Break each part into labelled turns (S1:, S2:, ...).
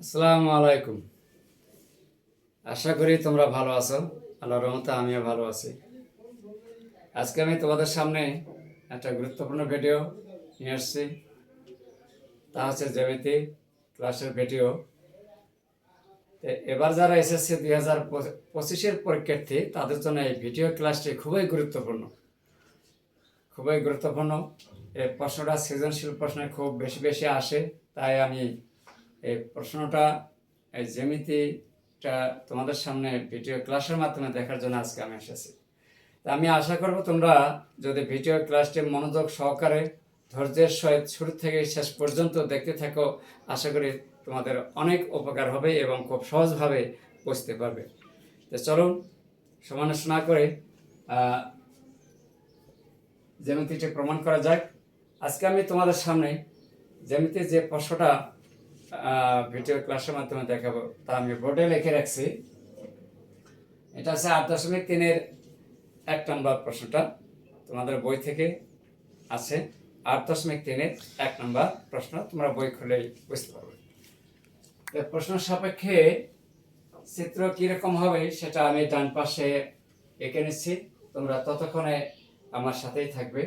S1: আসসালামু আলাইকুম। আশা করি তোমরা ভালো আছো। আল্লাহ রহমতে আমিও ভালো আছি। আজকে আমি তোমাদের সামনে একটা গুরুত্বপূর্ণ ভিডিও নিয়ে আসছি। তা হচ্ছে জ্যামিতি ক্লাসের ভিডিও এবার যারা এসএসসি দুই হাজার পঁচিশের পরীক্ষার্থী, তাদের জন্য এই ভিডিও ক্লাসটি খুবই গুরুত্বপূর্ণ। খুবই গুরুত্বপূর্ণ। এই প্রশ্নটা সৃজনশীল প্রশ্নে খুব বেশি বেশি আসে, তাই আমি এই প্রশ্নটা, এই জ্যামিতিটা তোমাদের সামনে ভিডিও ক্লাসের মাধ্যমে দেখার জন্য আজকে আমি এসেছি। তা আমি আশা করব তোমরা যদি ভিডিও ক্লাসটি মনোযোগ সহকারে, ধৈর্যের সহিত শুরু থেকে শেষ পর্যন্ত দেখতে থাকো, আশা করি তোমাদের অনেক উপকার হবে এবং খুব সহজভাবে বুঝতে পারবে। তো চলুন, সমালোচনা করে জ্যামিতিটি প্রমাণ করা যাক। আজকে আমি তোমাদের সামনে জ্যামিতির যে প্রশ্নটা ভিডিও ক্লাসের মাধ্যমে দেখাবো। তা আমি বোর্ডে লিখে রাখছি। এটা হচ্ছে আট দশমিক তিনের এক নম্বর প্রশ্নটা। তোমাদের বই থেকে আছে। আট দশমিক তিনের এক নম্বর প্রশ্ন। তোমরা বই খুলেই বুঝতে পারবে। প্রশ্ন সাপেক্ষে চিত্র কীরকম হবে সেটা আমি ডান পাশে এঁকে নিচ্ছি। তোমরা ততক্ষণে আমার সাথেই থাকবে।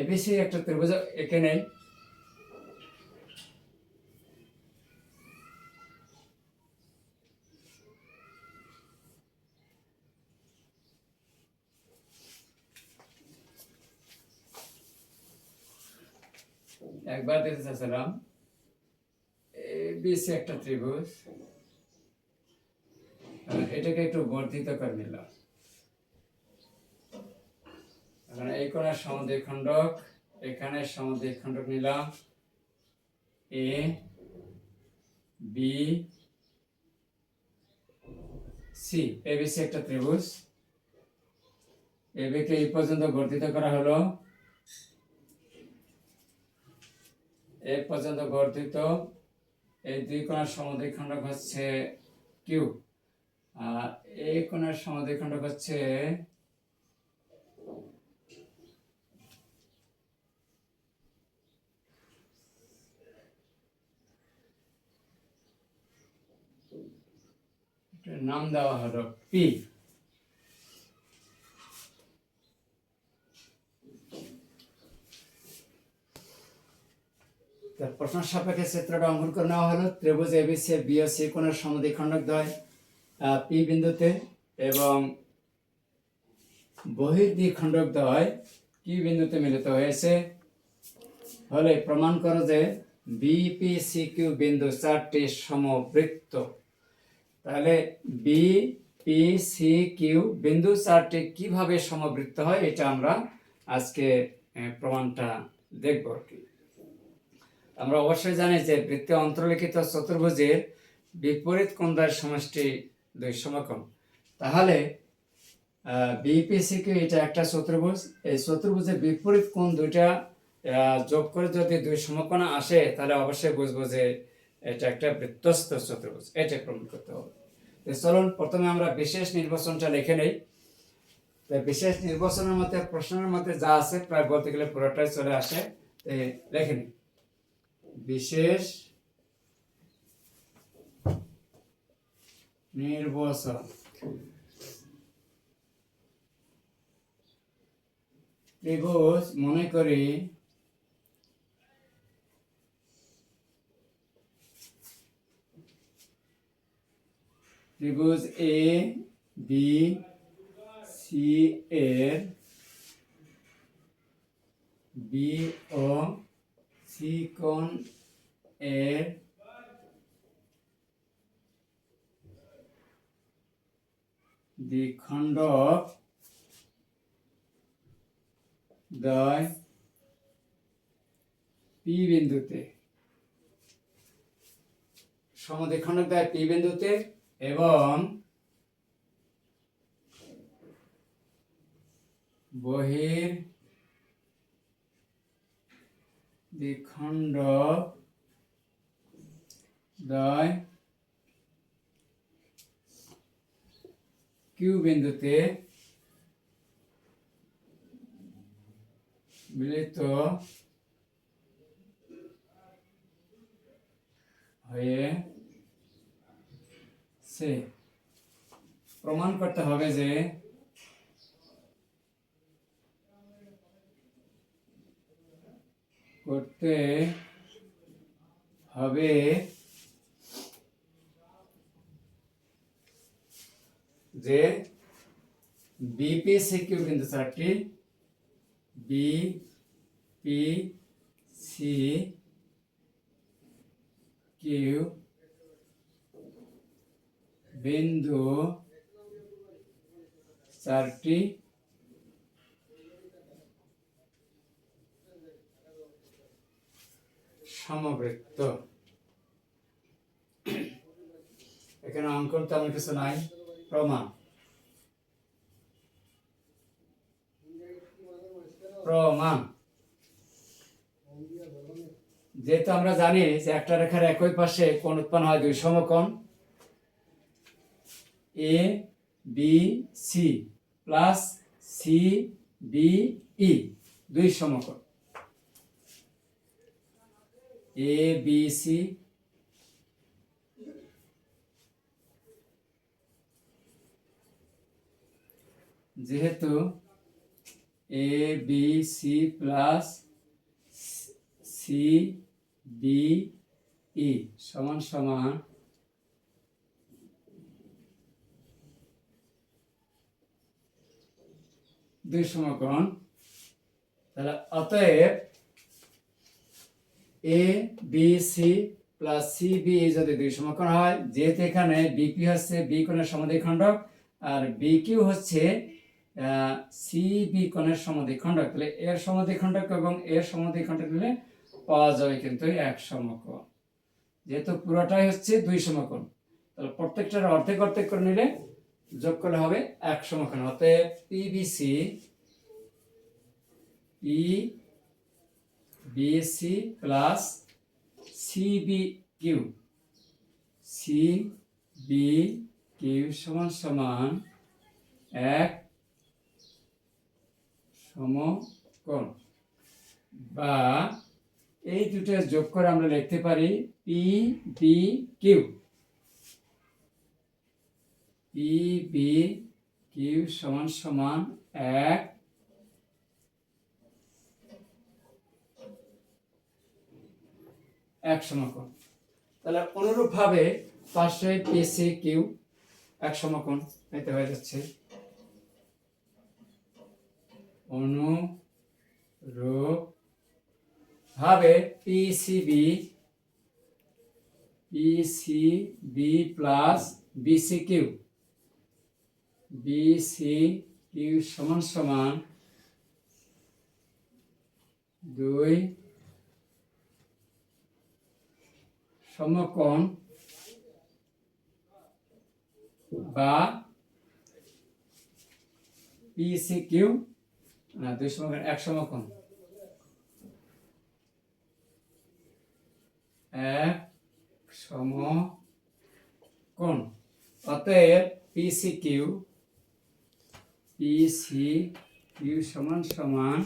S1: এবিসি একটা ত্রিভুজ এঁকে নেই। একবার দেখতে চাচ্ছিলাম এবিসি একটা ত্রিভুজ। এটাকে একটু বর্ধিত করে নিলাম। এখন এই কোণের সমদ্বিখণ্ডক এখানে সমদ্বিখণ্ডক নিলাম। এ, বি, সি এবিসি একটা ত্রিভুজ। এ এবিকে এই পর্যন্ত বর্ধিত করা হলো। এই পর্যন্ত বর্ধিত এই দুই কোণের সমদ্বিখণ্ডক হচ্ছে কিউ আর এই কোণের সমদ্বিখণ্ডক হচ্ছে নাম দেওয়া হলো পি তার প্রশ্ন সাপেক্ষে চিত্রটা অঙ্কন করে নেওয়া হলো। ত্রিভুজ এবিসি এর বি ও সি কোণের সমদ্বিখণ্ডক দ্বয় পি বিন্দুতে এবং বহির্দ্বিখণ্ডক দ্বয় কি বিন্দুতে মিলিত হয়েছে। হলে প্রমাণ করো যে বিপি সি কিউ বিন্দু চারটি সমবৃত্ত। তাহলে বি পি সি কিউ বিন্দু চারটি কীভাবে সমবৃত্ত হয়, এটা আমরা আজকে প্রমাণটা দেখব আর কি। আমরা অবশ্যই জানি যে বৃত্তে অন্তর্লিখিত চতুর্ভুজের বিপরীত কোণদ্বয়ের সমষ্টি দুই সমকোণ। তাহলে বিপিসিকে এটা একটা চতুর্ভুজ। এই চতুর্ভুজের বিপরীত কোণ দুইটা যোগ করে যদি দুই সমকোণ আসে, তাহলে অবশ্যই বুঝব যে এটা একটা বৃত্তস্থ চতুর্ভুজ। এটা প্রমাণ করতে হবে। তো চলুন, প্রথমে আমরা বিশেষ নির্বাচনটা লিখে নেই। তো বিশেষ নির্বাচনের মধ্যে, প্রশ্নের মধ্যে যা আছে, প্রায় বলতে গেলে পুরোটাই চলে আসে। লিখে নিই। বিশেষ নির্বাচন। ত্রিভুজ মনে করি ত্রিভুজ এ বি সি এর বি ও সি কোণ এর দ্বিখণ্ডক দ্বয় পি বিন্দুতে। সমদ্বিখণ্ডক দ্বয় পি বিন্দুতে এবং বহির দ্বিখণ্ড দ্বয় কিউ বিন্দুতে মিলিত হয়েছে প্রমাণ করতে হবে যে করতে হবে। যে বিপিসি কিউ বিন্দু চারটি বি পি সি কিউ বিন্দু চারটি সমবৃত্ত। এখানে অঙ্কন তেমন কিছু নাই, প্রমাণ। প্রমাণ। যেহেতু আমরা জানি যে একটা রেখার একই পাশে কোন উৎপন্ন হয় দুই সমকোণ A B C plus C B E দুই সমকোণ। এ বি সি যেহেতু A B C plus C B E সমান সমান দুই সমকোণ। তাহলে অতএব A B C plus C B যদি দুই সমকোণ হয়। যেহেতু এখানে বিপি হচ্ছে বি কোণের সমাধিখণ্ডক আর বি কিউ হচ্ছে সি বি কোণের সমাধিখণ্ডক তাহলে এর সমাধিখণ্ডক এবং এর সমাধিখণ্ডক নিলে পাওয়া যাবে কিন্তু এক সমকোণ। যেহেতু পুরোটাই হচ্ছে দুই সমকোণ, তাহলে প্রত্যেকটার অর্ধেক অর্ধেক করে নিলে যোগ করলে হবে এক সমকোণ। অতএব পিবিসি ই BSC plus CB Q C B Q সমান সমান এক সমকোণ। বা এই দুটো যোগ করে আমরা লিখতে পারি P B Q P B Q সমান সমান এক এক সমকোণ তাহলে অনুরূপভাবে পাশে পিসি কিউ এক সমকোণ এতে হয়ে যাচ্ছে। অনুরূপ ভাবে PCB PCB plus BC Q BC Q সমান সমান দুই সমকোণ বা পিসি কিউ না, দুই সমকোণ, এক সমকোণ। এক সমকোণ। অতএব পিসি কিউ পিসি কিউ সমান সমান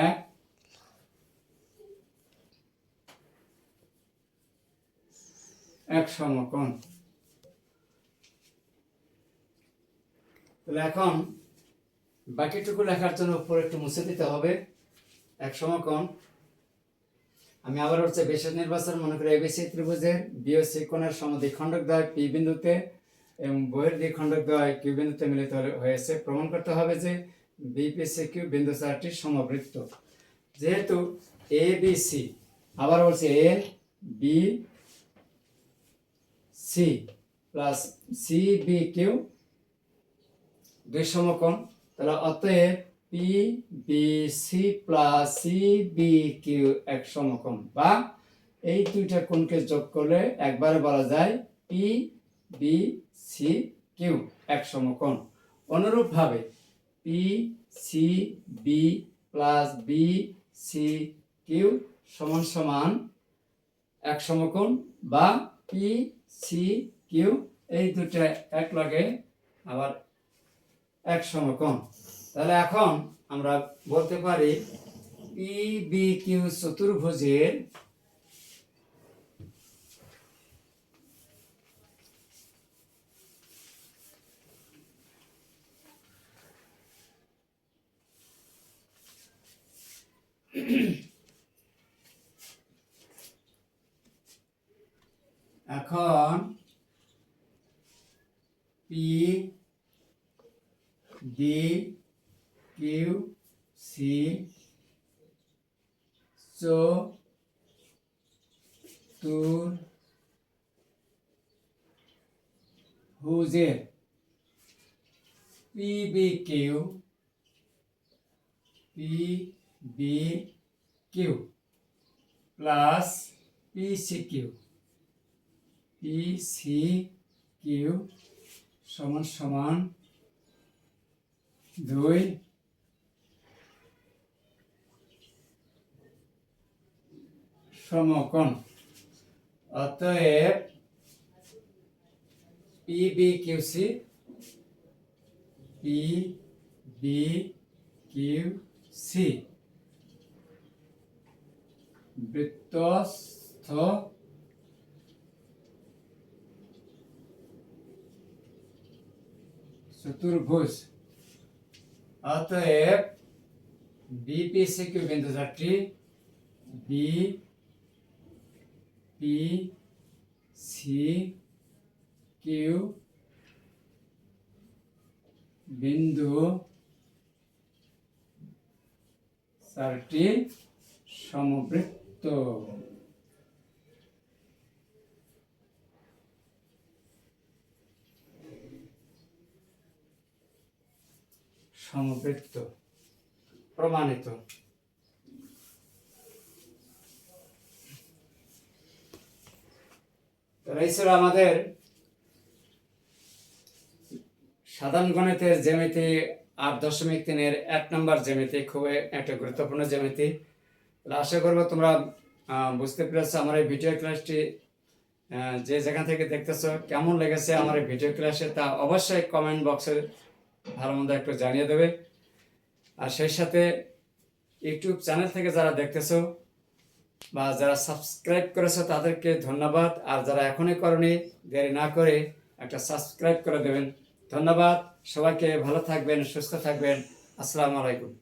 S1: এক এক সমকোণ। তাহলে এখন বাকিটুকু লেখার জন্য উপরে একটু মুছে দিতে হবে। এক সমকোণ। আমি আবার হচ্ছে বিশেষ নির্বাচন মনে করি এবিসি ত্রিভুজের বিওসি কোণের সমদ্বিখণ্ডক দ্বয় পি বিন্দুতে এবং বহির দ্বিখণ্ডক দ্বয় কিউ বিন্দুতে মিলিত হয়েছে। প্রমাণ করতে হবে যে বিপিসি কিউ বিন্দু চারটি সমবৃত্ত। যেহেতু এ বি সি আবার বলছে A B C plus C B Q দুই সমকোণ। তাহলে অতএব P B C plus C B Q এক সমকোণ বা এই দুইটা কোণকে যোগ করলে একবারে বলা যায় পি বি সি কিউ এক সমকোণ। অনুরূপভাবে P C B plus B C Q সমান সমান এক সমকোণ বা পি সি, কিউ, এই দুটা এক লগে আবার এক সমকম তাহলে এখন আমরা বলতে পারি পি বি কিউ চতুর্ভুজের mm এখন পি ডি কিউ সি চো তুর হুজের P B Q P B Q plus P C Q P C Q সমান সমান দুই সমকোণ। অতএব P B Q C P B Q C বৃত্তস্থ চতুর্ভুজ অতএব বিপিসি কিউ বিন্দু চারটি বি পি সি কিউ বিন্দু চারটি সমবৃত্ত সমবৃত্ত প্রমাণিত। আমাদের সাধারণ গণিতের জ্যামিতি আট দশমিক তিনের এক নম্বর জ্যামিতি, খুবই একটা গুরুত্বপূর্ণ জ্যামিতি। আশা করব তোমরা বুঝতে পেরেছ আমার এই ভিডিও ক্লাসটি যে যেখান থেকে দেখতেছো কেমন লেগেছে আমার এই ভিডিও ক্লাসে, তা অবশ্যই কমেন্ট বক্সে ভালো মন্দ একটু জানিয়ে দেবে। আর সেই সাথে ইউটিউব চ্যানেল থেকে যারা দেখতেছো বা যারা সাবস্ক্রাইব করেছ তাদেরকে ধন্যবাদ। আর যারা এখনই করনি, দেরি না করে একটা সাবস্ক্রাইব করে দেবেন। ধন্যবাদ, সবাইকে ভালো থাকবেন, সুস্থ থাকবেন। আসসালামু আলাইকুম।